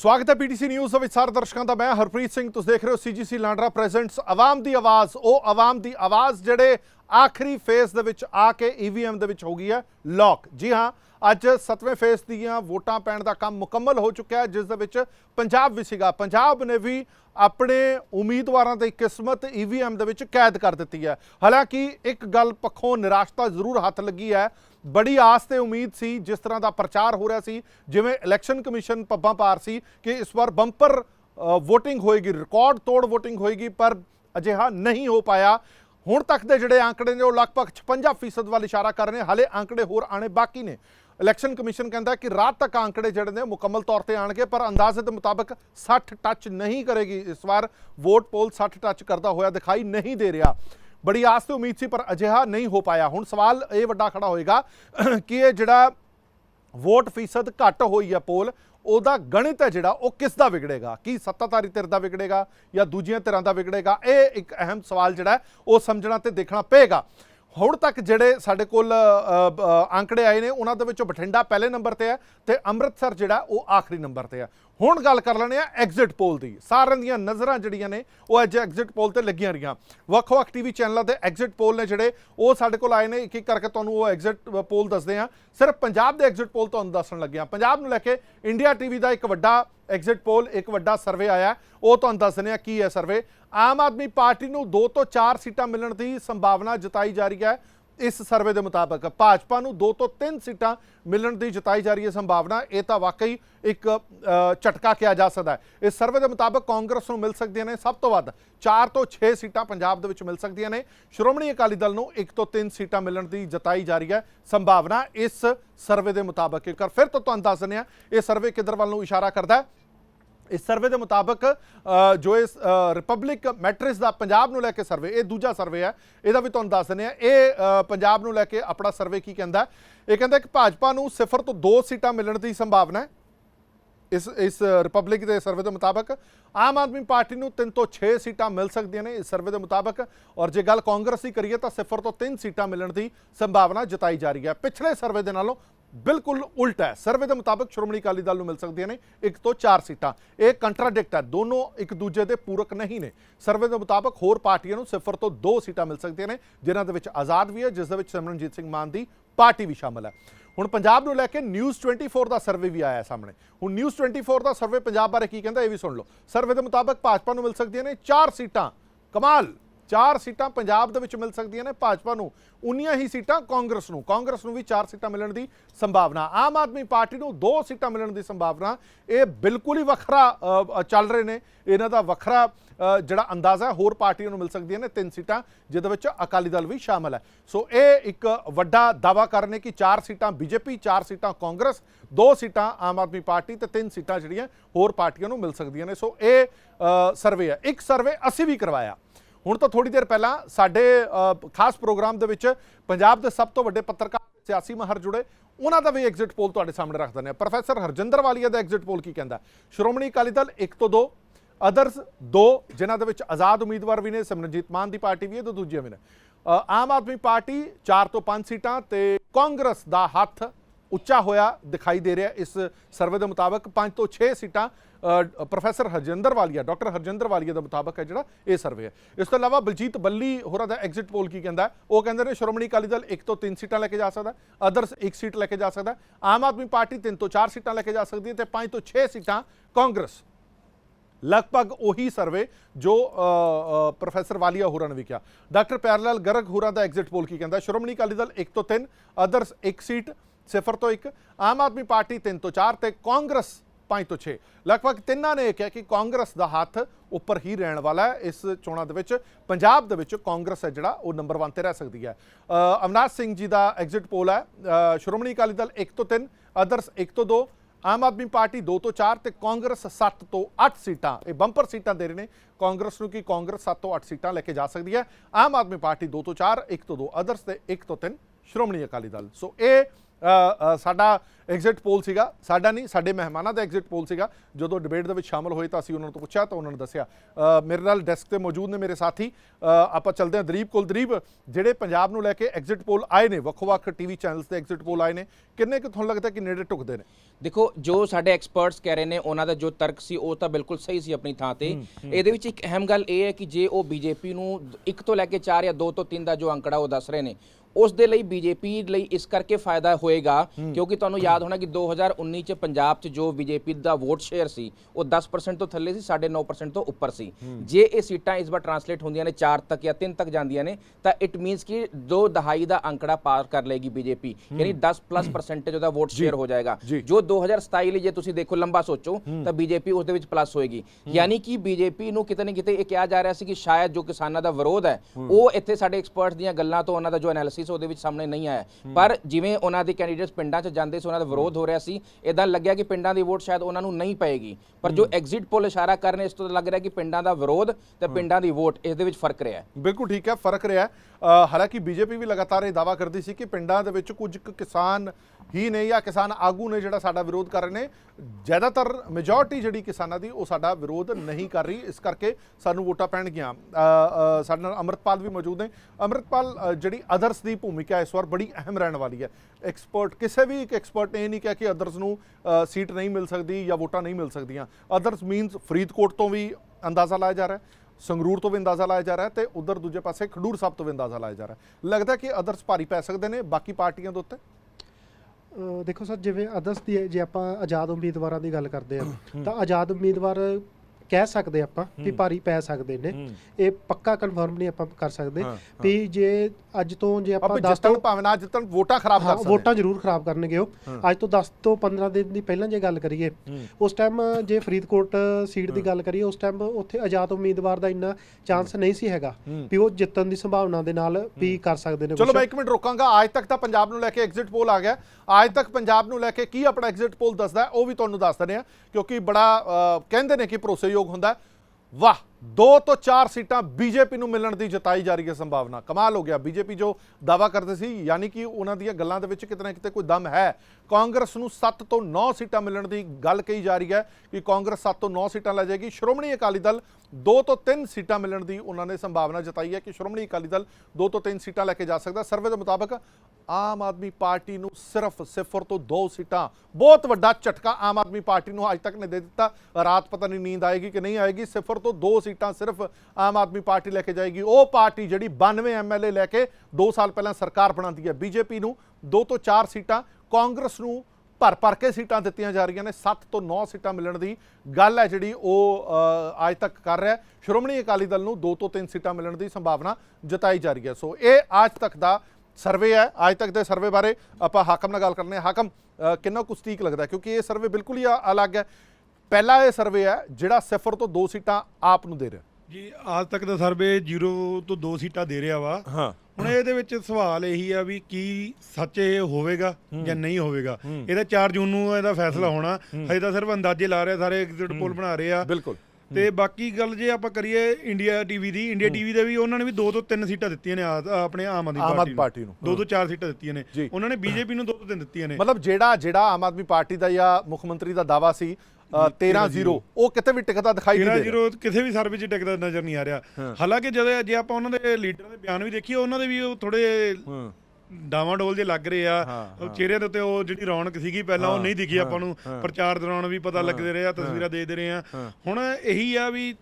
ਸਵਾਗਤ ਹੈ PTC news ਦੇ ਵਿੱਚ ਸਾਰੇ ਦਰਸ਼ਕਾਂ ਦਾ। ਮੈਂ ਹਰਪ੍ਰੀਤ ਸਿੰਘ, ਤੁਸੀਂ ਦੇਖ ਰਹੇ ਹੋ ਸੀਜੀਸੀ ਲਾਂਡਰਾ ਪ੍ਰੈਜ਼ੈਂਟਸ। ਆਵਾਮ ਦੀ ਆਵਾਜ਼, ਉਹ ਆਵਾਮ ਦੀ ਆਵਾਜ਼ ਜਿਹੜੇ ਆਖਰੀ ਫੇਸ ਦੇ ਵਿੱਚ ਆ ਕੇ ਈਵੀਐਮ ਦੇ ਵਿੱਚ ਹੋ ਗਈ ਹੈ ਲੌਕ ਜੀ ਹਾਂ, ਅੱਜ 7ਵੇਂ ਫੇਸ ਦੀਆਂ ਵੋਟਾਂ ਪੈਣ ਦਾ ਕੰਮ ਮੁਕੰਮਲ ਹੋ ਚੁੱਕਿਆ ਹੈ, ਜਿਸ ਦੇ ਵਿੱਚ ਪੰਜਾਬ ਵੀ ਸੀਗਾ। ਪੰਜਾਬ ਨੇ ਵੀ ਆਪਣੇ ਉਮੀਦਵਾਰਾਂ ਦੀ ਕਿਸਮਤ ਈਵੀਐਮ ਦੇ ਵਿੱਚ ਕੈਦ ਕਰ ਦਿੱਤੀ ਹੈ। ਹਾਲਾਂਕਿ ਇੱਕ ਗੱਲ ਪੱਖੋਂ ਨਿਰਾਸ਼ਤਾ ਜ਼ਰੂਰ ਹੱਥ ਲੱਗੀ ਹੈ। ਬੜੀ ਆਸ ਤੇ ਉਮੀਦ ਸੀ, ਜਿਸ ਤਰ੍ਹਾਂ ਦਾ ਪ੍ਰਚਾਰ ਹੋ ਰਿਹਾ ਸੀ, ਜਿਵੇਂ ਇਲੈਕਸ਼ਨ ਕਮਿਸ਼ਨ ਪੱਬਾਂ ਪਾਰ ਸੀ ਕਿ ਇਸ ਵਾਰ ਬੰਪਰ ਵੋਟਿੰਗ ਹੋਏਗੀ, ਰਿਕਾਰਡ ਤੋੜ ਵੋਟਿੰਗ ਹੋਏਗੀ, ਪਰ ਅਜਿਹਾ ਨਹੀਂ ਹੋ ਪਾਇਆ। ਹੁਣ ਤੱਕ ਦੇ ਜਿਹੜੇ ਆંਕੜੇ ਨੇ, ਉਹ ਲਗਭਗ 56% ਵੱਲ ਇਸ਼ਾਰਾ ਕਰ ਰਹੇ ਨੇ। ਹਲੇ ਆંਕੜੇ ਹੋਰ ਆਣੇ ਬਾਕੀ ਨੇ। ਇਲੈਕਸ਼ਨ ਕਮਿਸ਼ਨ ਕਹਿੰਦਾ ਕਿ ਰਾਤ ਤੱਕ ਆંਕੜੇ ਜਿਹੜੇ ਨੇ ਮੁਕੰਮਲ ਤੌਰ ਤੇ ਆਣਗੇ ਪਰ ਅੰਦਾਜ਼ੇ ਦੇ ਮੁਤਾਬਕ 60 ਟੱਚ ਨਹੀਂ ਕਰੇਗੀ ਇਸ ਵਾਰ। ਵੋਟ ਪੋਲ 60 ਟੱਚ ਕਰਦਾ ਹੋਇਆ ਦਿਖਾਈ ਨਹੀਂ ਦੇ ਰਿਹਾ। ਬੜੀ ਆਸ ਤੇ ਉਮੀਦ ਸੀ, ਪਰ ਅਜਿਹਾ ਨਹੀਂ ਹੋ ਪਾਇਆ। ਹੁਣ ਸਵਾਲ ਇਹ ਵੱਡਾ ਖੜਾ ਹੋਏਗਾ ਕਿ ਇਹ ਜਿਹੜਾ ਵੋਟ ਫੀਸਦ ਘੱਟ ਹੋਈ ਹੈ ਪੋਲ ਉਹਦਾ ਗਣਿਤ ਹੈ ਜਿਹੜਾ ਉਹ ਕਿਸ ਦਾ ਵਿਗੜੇਗਾ? ਕੀ ਸੱਤਾਧਾਰੀ ਧਿਰ ਦਾ ਵਿਗੜੇਗਾ ਜਾਂ ਦੂਜੀਆਂ ਧਿਰਾਂ ਦਾ ਵਿਗੜੇਗਾ? ਇਹ ਇੱਕ ਅਹਿਮ ਸਵਾਲ ਜਿਹੜਾ ਉਹ ਸਮਝਣਾ ਤੇ ਦੇਖਣਾ ਪਏਗਾ। ਹੁਣ ਤੱਕ ਜਿਹੜੇ ਸਾਡੇ ਕੋਲ ਅ, ਆਏ ਨੇ ਉਹਨਾਂ ਦੇ ਵਿੱਚੋਂ ਬਠਿੰਡਾ ਪਹਿਲੇ ਨੰਬਰ ਤੇ ਹੈ ਤੇ ਅੰਮ੍ਰਿਤਸਰ ਜਿਹੜਾ ਉਹ ਆਖਰੀ ਨੰਬਰ ਤੇ ਹੈ। ਹੁਣ ਗੱਲ ਕਰ ਲੈਣੇ ਆ ਐਗਜ਼ਿਟ ਪੋਲ ਦੀ। ਸਾਰਿਆਂ ਦੀਆਂ ਨਜ਼ਰਾਂ ਜਿਹੜੀਆਂ ਨੇ, ਉਹ ਅੱਜ ਐਗਜ਼ਿਟ ਪੋਲ ਤੇ ਲੱਗੀਆਂ ਰਹੀਆਂ। ਵੱਖ-ਵੱਖ ਟੀਵੀ ਚੈਨਲਾਂ 'ਤੇ ਐਗਜ਼ਿਟ ਪੋਲ ਨੇ ਜਿਹੜੇ, ਉਹ ਸਾਡੇ ਕੋਲ ਆਏ ਨੇ ਇੱਕ ਇੱਕ ਕਰਕੇ ਤੁਹਾਨੂੰ ਉਹ ਐਗਜ਼ਿਟ ਪੋਲ ਦੱਸਦੇ ਆ ਸਿਰਫ ਪੰਜਾਬ ਦੇ ਐਗਜ਼ਿਟ ਪੋਲ ਤੁਹਾਨੂੰ ਦੱਸਣ ਲੱਗਿਆ ਪੰਜਾਬ ਨੂੰ ਲੈ ਕੇ ਇੰਡੀਆ ਟੀਵੀ ਦਾ ਇੱਕ ਵੱਡਾ ਐਗਜ਼ਿਟ ਪੋਲ ਇੱਕ ਵੱਡਾ ਸਰਵੇ ਆਇਆ ਉਹ ਤੁਹਾਨੂੰ ਦੱਸ ਦਿੰਦੇ ਆ ਕੀ ਹੈ ਸਰਵੇ ਆਮ ਆਦਮੀ ਪਾਰਟੀ ਨੂੰ 2 ਤੋਂ 4 ਸੀਟਾਂ ਮਿਲਣ ਦੀ ਸੰਭਾਵਨਾ ਜਤਾਈ ਜਾ ਰਹੀ ਹੈ। ਇਸ ਸਰਵੇ ਦੇ ਮੁਤਾਬਕ ਭਾਜਪਾ ਨੂੰ 2 ਤੋਂ 3 ਸੀਟਾਂ ਮਿਲਣ ਦੀ ਜਤਾਈ ਜਾ ਰਹੀ ਹੈ ਸੰਭਾਵਨਾ। ਇਹ ਤਾਂ ਵਾਕਈ ਇੱਕ ਝਟਕਾ ਕਿਹਾ ਜਾ ਸਕਦਾ ਹੈ। ਇਸ ਸਰਵੇ ਦੇ ਮੁਤਾਬਕ ਕਾਂਗਰਸ ਨੂੰ ਮਿਲ ਸਕਦੀਆਂ ਨੇ ਸਭ ਤੋਂ ਵੱਧ 4 ਤੋਂ 6 ਸੀਟਾਂ ਪੰਜਾਬ ਦੇ ਵਿੱਚ ਮਿਲ ਸਕਦੀਆਂ ਨੇ। ਸ਼੍ਰੋਮਣੀ ਅਕਾਲੀ ਦਲ ਨੂੰ 1 ਤੋਂ 3 ਸੀਟਾਂ ਮਿਲਣ ਦੀ ਜਤਾਈ ਜਾ ਰਹੀ ਹੈ ਸੰਭਾਵਨਾ ਇਸ ਸਰਵੇ ਦੇ ਮੁਤਾਬਕ। ਇੱਕ ਵਾਰ ਫਿਰ ਤੋਂ ਤੁਹਾਨੂੰ ਦੱਸ ਦਿੰਦੇ ਹਾਂ, ਇਹ ਸਰਵੇ ਕਿੱਧਰ ਵੱਲ ਨੂੰ ਇਸ਼ਾਰਾ ਕਰਦਾ ਹੈ? ਇਸ ਸਰਵੇ ਦੇ ਮੁਤਾਬਕ ਜੋ ਇਸ ਰਿਪਬਲਿਕ ਮੈਟ੍ਰਿਕਸ ਦਾ ਪੰਜਾਬ ਨੂੰ ਲੈ ਕੇ ਸਰਵੇ, ਇਹ ਦੂਜਾ ਸਰਵੇ ਹੈ, ਇਹਦਾ ਵੀ ਤੁਹਾਨੂੰ ਦੱਸ ਦਿੰਦੇ ਆ ਇਹ ਪੰਜਾਬ ਨੂੰ ਲੈ ਕੇ ਆਪਣਾ ਸਰਵੇ ਕੀ ਕਹਿੰਦਾ ਇਹ ਕਹਿੰਦਾ ਕਿ ਭਾਜਪਾ ਨੂੰ ਸਿਫਰ ਤੋਂ 2 ਸੀਟਾਂ ਮਿਲਣ ਦੀ ਸੰਭਾਵਨਾ ਹੈ। ਇਸ ਇਸ ਰਿਪਬਲਿਕ ਦੇ ਸਰਵੇ ਦੇ ਮੁਤਾਬਕ, ਆਮ ਆਦਮੀ ਪਾਰਟੀ ਨੂੰ 3 ਤੋਂ 6 ਸੀਟਾਂ ਮਿਲ ਸਕਦੀਆਂ ਨੇ ਇਸ ਸਰਵੇ ਦੇ ਮੁਤਾਬਕ, ਔਰ ਜੇ ਗੱਲ ਕਾਂਗਰਸ ਦੀ ਕਰੀਏ ਤਾਂ ਸਿਫਰ ਤੋਂ 3 ਸੀਟਾਂ ਮਿਲਣ ਦੀ ਸੰਭਾਵਨਾ ਜਤਾਈ ਜਾ ਰਹੀ ਹੈ। ਪਿਛਲੇ ਸਰਵੇ ਦੇ ਨਾਲੋਂ ਬਿਲਕੁਲ ਉਲਟ ਹੈ। ਸਰਵੇ ਦੇ ਮੁਤਾਬਕ ਸ਼੍ਰੋਮਣੀ ਅਕਾਲੀ ਦਲ ਨੂੰ ਮਿਲ ਸਕਦੀਆਂ ਨੇ ਇੱਕ ਤੋਂ ਚਾਰ ਸੀਟਾਂ। ਇਹ ਕੰਟਰਾਡਿਕਟ ਹੈ। ਦੋਨੋਂ ਇੱਕ ਦੂਜੇ ਦੇ ਪੂਰਕ ਨਹੀਂ ਨੇ। ਸਰਵੇ ਦੇ ਮੁਤਾਬਕ ਹੋਰ ਪਾਰਟੀਆਂ ਨੂੰ ਸਿਫਰ ਤੋਂ ਦੋ ਸੀਟਾਂ ਮਿਲ ਸਕਦੀਆਂ ਨੇ, ਜਿਨ੍ਹਾਂ ਦੇ ਵਿੱਚ ਆਜ਼ਾਦ ਵੀ ਹੈ, ਜਿਸ ਦੇ ਵਿੱਚ ਸਿਮਰਨਜੀਤ ਸਿੰਘ ਮਾਨ ਦੀ ਪਾਰਟੀ ਵੀ ਸ਼ਾਮਲ ਹੈ। ਹੁਣ ਪੰਜਾਬ ਨੂੰ ਲੈ ਕੇ ਨਿਊਜ਼ 24 ਦਾ ਸਰਵੇ ਵੀ ਆਇਆ ਸਾਹਮਣੇ। ਹੁਣ ਨਿਊਜ਼ 24 ਦਾ ਸਰਵੇ ਪੰਜਾਬ ਬਾਰੇ ਕੀ ਕਹਿੰਦਾ ਇਹ ਵੀ ਸੁਣ ਲਓ। ਸਰਵੇ ਦੇ ਮੁਤਾਬਕ ਭਾਜਪਾ ਨੂੰ ਮਿਲ ਸਕਦੀਆਂ ਨੇ ਚਾਰ ਸੀਟਾਂ। ਕਮਾਲ! ਚਾਰ ਸੀਟਾਂ ਪੰਜਾਬ ਦੇ ਵਿੱਚ ਮਿਲ ਸਕਦੀਆਂ ਨੇ, ਭਾਜਪਾ ਨੂੰ ਉਨੀਆਂ ਹੀ ਸੀਟਾਂ ਕਾਂਗਰਸ ਨੂੰ। ਕਾਂਗਰਸ ਨੂੰ ਵੀ ਚਾਰ ਸੀਟਾਂ ਮਿਲਣ ਦੀ ਸੰਭਾਵਨਾ। ਆਮ ਆਦਮੀ ਪਾਰਟੀ ਨੂੰ ਦੋ ਸੀਟਾਂ ਮਿਲਣ ਦੀ ਸੰਭਾਵਨਾ। ਇਹ ਬਿਲਕੁਲ ਹੀ ਵੱਖਰਾ ਚੱਲ ਰਹੇ ਨੇ। ਇਹਨਾਂ ਦਾ ਵੱਖਰਾ ਜਿਹੜਾ ਅੰਦਾਜ਼ਾ ਹੈ, ਹੋਰ ਪਾਰਟੀਆਂ ਨੂੰ ਮਿਲ ਸਕਦੀਆਂ ਨੇ ਤਿੰਨ ਸੀਟਾਂ, ਜਿਹਦੇ ਵਿੱਚ ਅਕਾਲੀ ਦਲ ਵੀ ਸ਼ਾਮਲ ਹੈ। ਸੋ ਇਹ ਇੱਕ ਵੱਡਾ ਦਾਵਾ ਕਰਨੇ ਕਿ ਚਾਰ ਸੀਟਾਂ ਬੀਜੇਪੀ, ਚਾਰ ਸੀਟਾਂ ਕਾਂਗਰਸ, ਦੋ ਸੀਟਾਂ ਆਮ ਆਦਮੀ ਪਾਰਟੀ ਤੇ ਤਿੰਨ ਸੀਟਾਂ ਜਿਹੜੀਆਂ ਹੋਰ ਪਾਰਟੀਆਂ ਨੂੰ ਮਿਲ ਸਕਦੀਆਂ ਨੇ। ਸੋ ਇਹ ਸਰਵੇ ਹੈ। ਇੱਕ ਸਰਵੇ ਅਸੀਂ ਵੀ ਕਰਵਾਇਆ। ਹੁਣ ਤਾਂ ਥੋੜੀ ਦੇਰ ਪਹਿਲਾਂ ਸਾਡੇ ਖਾਸ ਪ੍ਰੋਗਰਾਮ ਦੇ ਵਿੱਚ ਪੰਜਾਬ ਦੇ ਸਭ ਤੋਂ ਵੱਡੇ ਪੱਤਰਕਾਰ ਸਿਆਸੀ ਮਾਹਰ ਜੁੜੇ। ਉਹਨਾਂ ਦਾ ਵੀ ਐਗਜ਼ਿਟ ਪੋਲ ਤੁਹਾਡੇ ਸਾਹਮਣੇ ਰੱਖ ਦਿੰਦੇ ਆ ਪ੍ਰੋਫੈਸਰ ਹਰਜਿੰਦਰ ਵਾਲੀਆ ਦਾ ਐਗਜ਼ਿਟ ਪੋਲ ਕੀ ਕਹਿੰਦਾ? ਸ਼੍ਰੋਮਣੀ ਅਕਾਲੀ ਦਲ 1 ਤੋਂ 2 ਅਦਰਸ 2 ਜਿਨ੍ਹਾਂ ਦੇ ਵਿੱਚ ਆਜ਼ਾਦ ਉਮੀਦਵਾਰ ਵੀ ਨੇ, ਸਿਮਰਨਜੀਤ ਮਾਨ ਦੀ ਪਾਰਟੀ ਵੀ ਹੈ ਤੇ ਦੂਜੀਆਂ ਵੀ ਨੇ। ਆਮ ਆਦਮੀ ਪਾਰਟੀ 4 ਤੋਂ 5 ਸੀਟਾਂ ਤੇ ਕਾਂਗਰਸ ਦਾ ਹੱਥ ਉੱਚਾ ਹੋਇਆ ਦਿਖਾਈ ਦੇ ਰਿਹਾ। ਇਸ ਸਰਵੇ ਦੇ ਮੁਤਾਬਕ 5 ਤੋਂ 6 ਸੀਟਾਂ ਪ੍ਰੋਫੈਸਰ ਹਰਜਿੰਦਰ ਵਾਲੀਆ, ਡਾਕਟਰ ਹਰਜਿੰਦਰ ਵਾਲੀਆ ਦੇ ਮੁਤਾਬਕ ਹੈ ਜਿਹੜਾ ਇਹ ਸਰਵੇ ਹੈ। ਇਸ ਤੋਂ ਇਲਾਵਾ ਬਲਜੀਤ ਬੱਲੀ ਹੋਰਾਂ ਦਾ ਐਗਜ਼ਿਟ ਪੋਲ ਕੀ ਕਹਿੰਦਾ ਉਹ ਕਹਿੰਦੇ ਨੇ ਸ਼੍ਰੋਮਣੀ ਅਕਾਲੀ ਦਲ 1 ਤੋਂ 3 ਸੀਟਾਂ ਲੈ ਕੇ ਜਾ ਸਕਦਾ ਅਦਰਸ 1 ਸੀਟ ਲੈ ਕੇ ਜਾ ਸਕਦਾ ਆਮ ਆਦਮੀ ਪਾਰਟੀ 3 ਤੋਂ 4 ਸੀਟਾਂ ਲੈ ਕੇ ਜਾ ਸਕਦੀ ਹੈ ਤੇ 5 ਤੋਂ 6 ਸੀਟਾਂ ਕਾਂਗਰਸ। ਲਗਭਗ ਉਹੀ ਸਰਵੇ ਜੋ ਪ੍ਰੋਫੈਸਰ ਵਾਲੀਆ ਹੋਰਾਂ ਨੇ ਵੀ ਕਿਹਾ। ਡਾਕਟਰ ਪਿਆਰਲਾਲ ਗਰਗ ਹੋਰਾਂ ਦਾ ਐਗਜ਼ਿਟ ਪੋਲ ਕੀ ਕਹਿੰਦਾ ਸ਼੍ਰੋਮਣੀ ਅਕਾਲੀ ਦਲ 1 ਤੋਂ 3 ਅਦਰਸ 1 ਸੀਟ, ਸਿਫਰ ਤੋਂ 1 ਆਮ ਆਦਮੀ ਪਾਰਟੀ 3 ਤੋਂ 4 ਤੇ ਕਾਂਗਰਸ 5 ਤੋਂ 6 ਲਗਭਗ ਤਿੰਨਾਂ ਨੇ ਇਹ ਕਿਹਾ ਕਿ ਕਾਂਗਰਸ ਦਾ ਹੱਥ ਉੱਪਰ ਹੀ ਰਹਿਣ ਵਾਲਾ ਹੈ। ਇਸ ਚੋਣਾਂ ਦੇ ਵਿੱਚ ਪੰਜਾਬ ਦੇ ਵਿੱਚ ਕਾਂਗਰਸ ਹੈ ਜਿਹੜਾ ਉਹ ਨੰਬਰ 1 ਤੇ ਰਹਿ ਸਕਦੀ ਹੈ। ਅ, ਸਿੰਘ ਜੀ ਦਾ ਐਗਜ਼ਿਟ ਪੋਲ ਹੈ। ਸ਼੍ਰੋਮਣੀ ਅਕਾਲੀ ਦਲ 1 ਤੋਂ 3 ਅਦਰਸ 1 ਤੋਂ 2 ਆਮ ਆਦਮੀ ਪਾਰਟੀ 2 ਤੋਂ 4 ਤੇ ਕਾਂਗਰਸ 7 ਤੋਂ 8 ਸੀਟਾਂ। ਇਹ ਬੰਪਰ ਸੀਟਾਂ ਦੇ ਰਹੇ ਨੇ। ਕਾਂਗਰਸ ਨੂੰ ਕਿ ਕਾਂਗਰਸ 7 ਤੋਂ 8 ਸੀਟਾਂ ਲੈ ਕੇ ਜਾ ਸਕਦੀ ਹੈ? ਆਮ ਆਦਮੀ ਪਾਰਟੀ 2 ਤੋਂ 4 1 ਤੋਂ 2 ਅਦਰਸ ਤੇ 1 ਤੋਂ 3 ਸ਼੍ਰੋਮਣੀ ਅਕਾਲੀ ਦਲ। ਸੋ ਇਹ ਸਾਡਾ ਐਗਜ਼ਿਟ ਪੋਲ ਸੀਗਾ। ਸਾਡਾ ਨਹੀਂ ਸਾਡੇ ਮਹਿਮਾਨਾਂ ਦਾ ਐਗਜ਼ਿਟ ਪੋਲ ਸੀਗਾ। ਜਦੋਂ ਡਿਬੇਟ ਦੇ ਵਿੱਚ ਸ਼ਾਮਲ ਹੋਏ ਤਾਂ ਅਸੀਂ ਉਹਨਾਂ ਤੋਂ ਪੁੱਛਿਆ ਤਾਂ ਉਹਨਾਂ ਨੇ ਦੱਸਿਆ। ਮੇਰੇ ਨਾਲ ਡੈਸਕ ਤੇ ਮੌਜੂਦ ਨੇ ਮੇਰੇ ਸਾਥੀ। ਆਪਾਂ ਚੱਲਦੇ ਹਾਂ ਦਰੀਪ ਕੋਲ। ਦਰੀਪ ਜਿਹੜੇ ਪੰਜਾਬ ਨੂੰ ਲੈ ਕੇ ਐਗਜ਼ਿਟ ਪੋਲ ਆਏ ਨੇ ਵੱਖ-ਵੱਖ ਟੀਵੀ ਚੈਨਲਸ ਤੇ ਐਗਜ਼ਿਟ ਪੋਲ ਆਏ ਨੇ ਕਿੰਨੇ ਕੁ ਤੁਹਾਨੂੰ ਲੱਗਦਾ ਕਿ ਨੇੜੇ ਟੁਕਦੇ ਨੇ? ਦੇਖੋ ਜੋ ਸਾਡੇ ਐਕਸਪਰਟਸ ਕਹਿ ਰਹੇ ਨੇ ਉਹਨਾਂ ਦਾ ਜੋ ਤਰਕ ਸੀ ਉਹ ਤਾਂ ਬਿਲਕੁਲ ਸਹੀ ਸੀ ਆਪਣੀ ਥਾਂ ਤੇ। ਇਹਦੇ ਵਿੱਚ ਇੱਕ ਅਹਿਮ ਗੱਲ ਇਹ ਹੈ ਕਿ ਜੇ ਉਹ ਬੀਜੇਪੀ ਨੂੰ 1 ਤੋਂ ਲੈ ਕੇ 4 ਜਾਂ 2 ਤੋਂ 3 ਦਾ ਜੋ ਅੰਕੜਾ ਉਹ ਦੱਸ ਰਹੇ ਨੇ ਉਸ ਦੇ ਲਈ ਬੀਜੇਪੀ ਲਈ ਇਸ ਕਰਕੇ ਫਾਇਦਾ ਹੋਏਗਾ ਕਿਉਂਕਿ ਤੁਹਾਨੂੰ ਯਾਦ ਹੋਣਾ ਕਿ 2019 ਚ ਪੰਜਾਬ ਚ ਜੋ ਬੀਜੇਪੀ ਦਾ ਵੋਟ ਸ਼ੇਅਰ ਸੀ ਉਹ 10% ਤੋਂ ਥੱਲੇ ਸੀ 9.5% ਤੋਂ ਉੱਪਰ ਸੀ। ਜੇ ਇਹ ਸੀਟਾਂ ਇਸ ਵਾਰ ਟਰਾਂਸਲੇਟ ਹੁੰਦੀਆਂ ਨੇ 4 ਤੱਕ ਜਾਂ 3 ਤੱਕ ਜਾਂਦੀਆਂ ਨੇ ਤਾਂ ਇਟ ਮੀਨਸ ਕਿ ਦੋ ਦਹਾਈ ਦਾ ਅੰਕੜਾ ਪਾਰ ਕਰ ਲਏਗੀ ਬੀਜੇਪੀ ਯਾਨੀ 10 ਪਲੱਸ ਪਰਸੈਂਟੇਜ ਉਹਦਾ ਵੋਟ ਸ਼ੇਅਰ ਹੋ ਜਾਏਗਾ। ਜੀ। ਜੋ 2027 ਲਈ ਜੇ ਤੁਸੀਂ ਦੇਖੋ ਲੰਬਾ ਸੋਚੋ ਤਾਂ ਬੀਜੇਪੀ ਉਸ ਦੇ ਵਿੱਚ ਪਲੱਸ ਹੋਏਗੀ। ਯਾਨੀ ਕਿ ਬੀਜੇਪੀ ਨੂੰ ਕਿਤੇ ਨਾ ਕਿਤੇ ਇਹ ਕਿਹਾ ਜਾ ਰਿਹਾ ਸੀ ਕਿ ਸ਼ਾਇਦ ਜੋ ਕਿਸਾਨਾਂ ਦਾ ਵਿਰੋਧ ਹੈ ਉਹ ਇੱਥੇ ਸਾਡੇ ਐਕਸਪਰਟਸ ਦੀਆਂ ਗੱਲਾਂ ਤੋਂ ਉਹਨਾਂ ਦਾ ਜੋ ਐਨਾਲਿਸਿਸ ਉਹਦੇ ਵਿੱਚ ਸਾਹਮਣੇ ਨਹੀਂ ਆਇਆ। ਪਰ ਜਿਵੇਂ ਉਹਨਾਂ ਦੇ ਕੈਂਡੀਡੇਟਸ ਪਿੰਡਾਂ 'ਚ ਜਾਂਦੇ ਸੀ ਉਹਨਾਂ ਦਾ ਵਿਰੋਧ ਹੋ ਰਿਹਾ ਸੀ ਇਦਾਂ ਲੱਗਿਆ ਕਿ ਪਿੰਡਾਂ ਦੀ ਵੋਟ ਸ਼ਾਇਦ ਉਹਨਾਂ ਨੂੰ ਨਹੀਂ ਪਏਗੀ। ਪਰ ਜੋ ਐਗਜ਼ਿਟ ਪੋਲ ਇਸ਼ਾਰਾ ਕਰ ਰਹੇ ਇਸ ਤੋਂ ਲੱਗ ਰਿਹਾ ਕਿ ਪਿੰਡਾਂ ਦਾ ਵਿਰੋਧ ਤੇ ਪਿੰਡਾਂ ਦੀ ਵੋਟ ਇਸ ਦੇ ਵਿੱਚ ਫ਼ਰਕ ਰਿਹਾ ਬਿਲਕੁਲ ਠੀਕ ਹੈ ਫ਼ਰਕ ਰਿਹਾ ਹਾਲਾਂਕਿ ਬੀਜੇਪੀ ਵੀ ਲਗਾਤਾਰ ਇਹ ਦਾਵਾ ਕਰਦੀ ਸੀ ਕਿ ਪਿੰਡਾਂ ਦੇ ਵਿੱਚ ਕੁਝ ਕੁ ਕਿਸਾਨ ਹੀ ਨੇ ਜਾਂ ਕਿਸਾਨ ਆਗੂ ਨੇ ਜਿਹੜਾ ਸਾਡਾ ਵਿਰੋਧ ਕਰ ਰਹੇ ਨੇ। ਜ਼ਿਆਦਾਤਰ ਮੈਜੋਰਟੀ ਜਿਹੜੀ ਕਿਸਾਨਾਂ ਦੀ ਉਹ ਸਾਡਾ ਵਿਰੋਧ ਨਹੀਂ ਕਰ ਰਹੀ। ਇਸ ਕਰਕੇ ਸਾਨੂੰ ਵੋਟਾਂ ਪੈਣਗੀਆਂ। ਸਾਡੇ ਨਾਲ ਅਮਰਤਪਾਲ ਵੀ ਮੌਜੂਦ ਨੇ। ਅਮਰਤਪਾਲ ਜਿਹੜੀ ਅਦਰਸ ਦੀ ਭੂਮਿਕਾ ਇਸ ਵਾਰ ਬੜੀ ਅਹਿਮ ਰਹਿਣ ਵਾਲੀ ਹੈ। ਐਕਸਪਰਟ ਕਿਸੇ ਵੀ ਇੱਕ ਐਕਸਪਰਟ ਨੇ ਇਹ ਨਹੀਂ ਕਿਹਾ ਕਿ ਅਦਰਸ ਨੂੰ ਸੀਟ ਨਹੀਂ ਮਿਲ ਸਕਦੀ ਜਾਂ ਵੋਟਾਂ ਨਹੀਂ ਮਿਲ ਸਕਦੀਆਂ। ਅਦਰਸ ਮੀਨਸ ਫਰੀਦਕੋਟ ਤੋਂ ਵੀ ਅੰਦਾਜ਼ਾ ਲਾਇਆ ਜਾ ਰਿਹਾ ਹੈ, ਸੰਗਰੂਰ ਤੋਂ ਵੀ ਅੰਦਾਜ਼ਾ ਲਾਇਆ ਜਾ ਰਿਹਾ ਹੈ ਤੇ ਉਧਰ ਦੂਜੇ ਪਾਸੇ ਖਡੂਰ ਸਾਹਿਬ ਤੋਂ ਵੀ ਅੰਦਾਜ਼ਾ ਲਾਇਆ ਜਾ ਰਿਹਾ ਲੱਗਦਾ ਕਿ ਅਦਰਸ ਭਾਰੀ ਪੈ ਸਕਦੇ ਨੇ ਬਾਕੀ ਪਾਰਟੀਆਂ ਦੇ ਉੱਤੇ? ਦੇਖੋ ਸਰ, ਜਿਵੇਂ ਅਦਰਸ ਦੀ ਜੇ ਆਪਾਂ ਆਜ਼ਾਦ ਉਮੀਦਵਾਰਾਂ ਦੀ ਗੱਲ ਕਰਦੇ ਆ ਤਾਂ ਆਜ਼ਾਦ ਉਮੀਦਵਾਰ ਕਹਿ ਸਕਦੇ ਆਪਾਂ ਵੀ ਭਾਰੀ ਪੈ ਸਕਦੇ ਨੇ। ਇਹ ਪੱਕਾ ਕਨਫਰਮ ਨਹੀਂ ਆਪਾਂ ਕਰ ਸਕਦੇ ਵੀ ਜੇ ਅੱਜ ਤੋਂ ਜੇ ਆਪਾਂ ਆਪਾਂ 10 ਜਿੱਤਣ ਤੋਂ ਭਾਵੇਂ ਨਾ ਜਿੱਤਣ ਵੋਟਾਂ ਖਰਾਬ ਕਰ ਸਕਦੇ। ਵੋਟਾਂ ਜ਼ਰੂਰ ਖਰਾਬ ਕਰਨਗੇ ਉਹ। ਅੱਜ ਤੋਂ 10 ਤੋਂ 15 ਦਿਨ ਦੀ ਪਹਿਲਾਂ ਜੇ ਗੱਲ ਕਰੀਏ ਉਸ ਟਾਈਮ ਜੇ ਫਰੀਦਕੋਟ ਸੀਟ ਦੀ ਗੱਲ ਕਰੀਏ ਉਸ ਟਾਈਮ ਉੱਥੇ ਆਜ਼ਾਦ ਉਮੀਦਵਾਰ ਦਾ ਇੰਨਾ ਚਾਂਸ ਨਹੀਂ ਸੀ ਹੈਗਾ ਵੀ ਉਹ ਜਿੱਤਣ ਦੀ ਸੰਭਾਵਨਾ ਦੇ ਨਾਲ ਵੀ ਕਰ ਸਕਦੇ ਨੇ ਚਲੋ। ਮੈਂ ਇੱਕ ਮਿੰਟ ਰੋਕਾਂਗਾ ਅੱਜ ਤੱਕ ਤਾਂ ਪੰਜਾਬ ਨੂੰ ਲੈ ਕੇ ਐਗਜ਼ਿਟ ਪੋਲ ਆ ਗਿਆ। ਅੱਜ ਤੱਕ ਪੰਜਾਬ ਨੂੰ ਲੈ ਕੇ ਕੀ ਆਪਣਾ ਐਗਜ਼ਿਟ ਪੋਲ ਦੱਸਦਾ ਉਹ ਵੀ ਤੁਹਾਨੂੰ ਦੱਸ ਦਿੰਦੇ ਆ ਕਿਉਂਕਿ ਬੜਾ ਕਹਿੰਦੇ ਨੇ ਕਿ ਭਰੋਸੇਯੋਗ ਹੁੰਦਾ ਵਾਹ, ਦੋ ਤੋਂ ਚਾਰ ਸੀਟਾਂ ਬੀਜੇਪੀ ਨੂੰ ਮਿਲਣ ਦੀ ਜਤਾਈ ਜਾ ਰਹੀ ਹੈ ਸੰਭਾਵਨਾ। ਕਮਾਲ ਹੋ ਗਿਆ। ਬੀਜੇਪੀ ਜੋ ਦਾਵਾ ਕਰਦੇ ਸੀ, ਯਾਨੀ ਕਿ ਉਹਨਾਂ ਦੀਆਂ ਗੱਲਾਂ ਦੇ ਵਿੱਚ ਕਿਤੇ ਨਾ ਕਿਤੇ ਕੋਈ ਦਮ ਹੈ। ਕਾਂਗਰਸ ਨੂੰ 7 ਤੋਂ 9 ਸੀਟਾਂ ਮਿਲਣ ਦੀ ਗੱਲ ਕਹੀ ਜਾ ਰਹੀ ਹੈ ਕਿ ਕਾਂਗਰਸ 7 ਤੋਂ 9 ਸੀਟਾਂ ਲੈ ਜਾਏਗੀ। ਸ਼੍ਰੋਮਣੀ ਅਕਾਲੀ ਦਲ 2 ਤੋਂ 3 ਸੀਟਾਂ ਮਿਲਣ ਦੀ ਉਹਨਾਂ ਨੇ ਸੰਭਾਵਨਾ ਜਤਾਈ ਹੈ ਕਿ ਸ਼੍ਰੋਮਣੀ ਅਕਾਲੀ ਦਲ 2 ਤੋਂ 3 ਸੀਟਾਂ ਲੈ ਕੇ ਜਾ ਸਕਦਾ। ਸਰਵੇ ਦੇ ਮੁਤਾਬਕ ਆਮ ਆਦਮੀ ਪਾਰਟੀ ਨੂੰ ਸਿਰਫ ਸਿਫਰ ਤੋਂ 2 ਸੀਟਾਂ, ਬਹੁਤ ਵੱਡਾ ਝਟਕਾ ਆਮ ਆਦਮੀ ਪਾਰਟੀ ਨੂੰ ਅੱਜ ਤੱਕ ਨੇ ਦੇ ਦਿੱਤਾ। ਰਾਤ ਪਤਾ ਨਹੀਂ ਨੀਂਦ ਆਏਗੀ ਕਿ ਨਹੀਂ ਆਏਗੀ। ਸਿਫਰ ਤੋਂ ਦੋ ਸੀਟਾਂ ਸਿਰਫ ਆਮ ਆਦਮੀ ਪਾਰਟੀ ਲੈ ਕੇ ਜਾਏਗੀ। ਉਹ ਪਾਰਟੀ ਜਿਹੜੀ 92 ਐਮਐਲਏ ਲੈ ਕੇ 2 ਸਾਲ ਪਹਿਲਾਂ ਸਰਕਾਰ ਬਣਾਉਂਦੀ ਹੈ ਬੀਜੇਪੀ ਨੂੰ 2 ਤੋਂ 4 ਸੀਟਾਂ ਕਾਂਗਰਸ ਨੂੰ ਭਰ ਭਰ ਕੇ ਸੀਟਾਂ ਦਿੱਤੀਆਂ ਜਾ ਰਹੀਆਂ ਨੇ 7 ਤੋਂ 9 ਸੀਟਾਂ ਮਿਲਣ ਦੀ ਗੱਲ ਹੈ ਜਿਹੜੀ ਉਹ ਅ, ਅੱਜ ਤੱਕ ਕਰ ਰਿਹਾ ਸ਼੍ਰੋਮਣੀ ਅਕਾਲੀ ਦਲ ਨੂੰ 2 ਤੋਂ 3 ਸੀਟਾਂ ਮਿਲਣ ਦੀ ਸੰਭਾਵਨਾ ਜਤਾਈ ਜਾ ਰਹੀ ਹੈ। ਸੋ ਇਹ ਅੱਜ ਤੱਕ ਦਾ ਸਰਵੇ ਹੈ ਅੱਜ ਤੱਕ ਦੇ ਸਰਵੇ ਬਾਰੇ ਆਪਾਂ ਹਾਕਮ ਨਾਲ ਗੱਲ ਕਰਨੇ ਆ ਹਾਕਮ ਕਿੰਨਾ ਕੁ ਸਟੀਕ ਲੱਗਦਾ ਕਿਉਂਕਿ ਇਹ ਸਰਵੇ ਬਿਲਕੁਲ ਹੀ ਅਲੱਗ ਹੈ। ਪਹਿਲਾ ਇਹ ਸਰਵੇ ਹੈ ਜਿਹੜਾ ਸਿਫਰ ਤੋਂ 2 ਸੀਟਾਂ ਆਪ ਨੂੰ ਦੇ ਰਿਹਾ। ਜੀ ਅੱਜ ਤੱਕ ਦਾ ਸਰਵੇ 0 ਤੋਂ 2 ਸੀਟਾਂ ਦੇ ਰਿਹਾ ਵਾ। ਹਾਂ। ਹੁਣ ਇਹਦੇ ਵਿੱਚ ਸਵਾਲ ਇਹੀ ਆ ਵੀ ਕੀ ਸੱਚ ਇਹ ਹੋਵੇਗਾ ਜਾਂ ਨਹੀਂ ਹੋਵੇਗਾ? ਇਹਦਾ 4 ਜੂਨ ਨੂੰ ਇਹਦਾ ਫੈਸਲਾ ਹੋਣਾ। ਹਜੇ ਤਾਂ ਸਿਰਫ ਅੰਦਾਜ਼ੇ ਲਾ ਰਹੇ ਆ, ਸਾਰੇ ਐਗਜ਼ਿਟ ਪੋਲ ਬਣਾ ਰਹੇ ਆ। ਬਿਲਕੁਲ। ਤੇ ਬਾਕੀ ਗੱਲ ਜੇ ਆਪਾਂ ਕਰੀਏ ਇੰਡੀਆ ਟੀਵੀ ਦੀ ਇੰਡੀਆ ਟੀਵੀ ਦੇ ਵੀ ਉਹਨਾਂ ਨੇ ਵੀ 2 ਤੋਂ 3 ਸੀਟਾਂ ਦਿੱਤੀਆਂ ਨੇ ਆ- ਆਪਣੇ ਆਮ ਆਦਮੀ ਆਮ ਆਦਮੀ ਪਾਰਟੀ ਨੂੰ। 2 ਤੋਂ 4 ਸੀਟਾਂ ਦਿੱਤੀਆਂ ਨੇ। ਉਹਨਾਂ ਨੇ ਬੀਜੇਪੀ ਨੂੰ 2 ਤੋਂ 3 ਦਿੱਤੀਆਂ ਨੇ। ਮਤਲਬ ਜਿਹੜਾ ਜਿਹੜਾ ਆਮ ਆਦਮੀ ਪਾਰਟੀ ਦਾ ਜਾਂ ਮੁੱਖ ਮੰਤਰੀ ਦਾ ਦਾਵਾ ਸੀ 13-0 ਉਹ ਕਿਤੇ ਵੀ ਟਿਕਦਾ ਦਿਖਾਈ ਨਹੀਂ ਦੇ ਰਿਹਾ। ਜ਼ੀਰੋ ਕਿਸੇ ਵੀ ਸਰਵੇ 'ਚ ਟਿਕਦਾ ਨਜ਼ਰ ਨਹੀਂ ਆ ਰਿਹਾ। ਹਾਲਾਂਕਿ ਜਦੋਂ ਜੇ ਆਪਾਂ ਉਹਨਾਂ ਦੇ ਲੀਡਰਾਂ ਦੇ ਬਿਆਨ ਵੀ ਦੇਖੀਏ ਉਹਨਾਂ ਦੇ ਵੀ ਉਹ ਥੋੜੇ ਡਾਵਾਂ ਡੋਲ ਜੇ ਲੱਗ ਰਹੇ ਆ। ਚਿਹਰੇ ਦੇ ਉੱਤੇ ਉਹ ਜਿਹੜੀ ਰੌਣਕ ਸੀਗੀ ਪਹਿਲਾਂ ਉਹ ਨਹੀਂ ਦਿਖੀ ਆਪਾਂ ਨੂੰ। ਪ੍ਰਚਾਰ ਦੌਰਾਨ ਵੀ ਪਤਾ ਲੱਗਦੇ ਰਹੇ ਆ ਤਸਵੀਰਾਂ ਦੇਖਦੇ ਰਹੇ ਆ। ਹੁਣ ਇਹੀ ਆ ਵੀ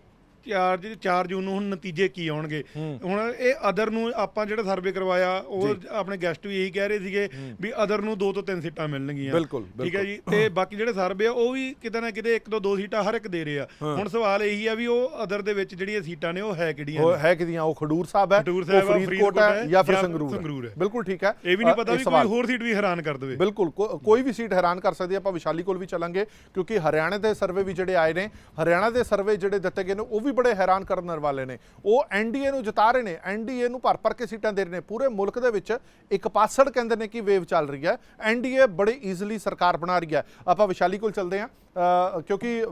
4 4 ਜੂਨ ਨੂੰ ਹੁਣ ਨਤੀਜੇ ਕੀ ਆਉਣਗੇ? ਹੁਣ ਇਹ ਅਦਰ ਨੂੰ ਆਪਾਂ ਜਿਹੜਾ ਸਰਵੇ ਕਰਵਾਇਆ ਉਹ ਆਪਣੇ ਗੈਸਟ ਵੀ ਇਹੀ ਕਹਿ ਰਹੇ ਸੀਗੇ ਵੀ ਅਦਰ ਨੂੰ 2 ਤੋਂ 3 ਸੀਟਾਂ ਮਿਲਣਗੀਆਂ। ਬਿਲਕੁਲ, ਠੀਕ ਹੈ ਜੀ? ਤੇ ਬਾਕੀ ਜਿਹੜੇ ਸਰਵੇ ਆ ਉਹ ਵੀ ਕਿਤੇ ਨਾ ਕਿਤੇ ਇੱਕ ਤੋਂ ਦੋ ਸੀਟਾਂ ਹਰ ਇੱਕ ਦੇ ਰਹੇ ਆ। ਹੁਣ ਸਵਾਲ ਇਹੀ ਆ ਵੀ ਉਹ ਅਦਰ ਦੇ ਵਿੱਚ ਜਿਹੜੀਆਂ ਸੀਟਾਂ ਨੇ ਉਹ ਹੈ ਕਿਹੜੀਆਂ ਉਹ ਹੈ ਕਿਦੀਆਂ ਉਹ ਖਡੂਰ ਸਾਹਿਬ ਹੈ ਖਡੂਰ ਸਾਹਿਬ ਉਹ ਫਰੀਦਕੋਟ ਹੈ ਜਾਂ ਫਿਰ ਜਾਂ ਸੰਗਰੂਰ ਹੈ। ਬਿਲਕੁਲ ਠੀਕ ਹੈ। ਇਹ ਵੀ ਨਹੀਂ ਪਤਾ ਵੀ। ਕੋਈ ਹੋਰ ਸੀਟ ਵੀ ਹੈਰਾਨ ਕਰ ਦੇਵੇ। ਬਿਲਕੁਲ ਕੋਈ ਵੀ ਸੀਟ ਹੈਰਾਨ ਕਰ ਸਕਦੀ ਆਪਾਂ ਵਿਸ਼ਾਲੀ ਕੋਲ ਵੀ ਚੱਲਾਂਗੇ ਕਿਉਂਕਿ ਹਰਿਆਣਾ ਦੇ ਸਰਵੇ ਵੀ ਜਿਹੜੇ ਆਏ ਨੇ ਹਰਿਆਣਾ ਦੇ ਸਰਵੇ ਜਿਹੜੇ ਦਿੱਤੇ ਗਏ ਨੇ ਉਹ ਵੀ ਬੜੇ ਹੈਰਾਨ ਕਰਨ ਵਾਲੇ ਨੇ। ਉਹ ਐਨਡੀਏ ਨੂੰ ਜਿਤਾ ਰਹੇ ਨੇ। ਐਨਡੀਏ ਨੂੰ ਭਰ ਭਰ ਕੇ ਸੀਟਾਂ ਦੇ ਰਹੇ ਨੇ। ਪੂਰੇ ਮੁਲਕ ਦੇ ਵਿੱਚ ਇੱਕ ਪਾਸੜ ਕਹਿੰਦੇ ਨੇ ਕਿ ਵੇਵ ਚੱਲ ਰਹੀ ਹੈ। ਐਨਡੀਏ ਬੜੇ ਈਜ਼ੀਲੀ ਸਰਕਾਰ ਬਣਾ ਰਹੀ ਹੈ। ਆਪਾਂ ਵਿਸ਼ਾਲੀ ਕੋਲ ਚੱਲਦੇ ਹਾਂ। ਕਿਉਂਕਿ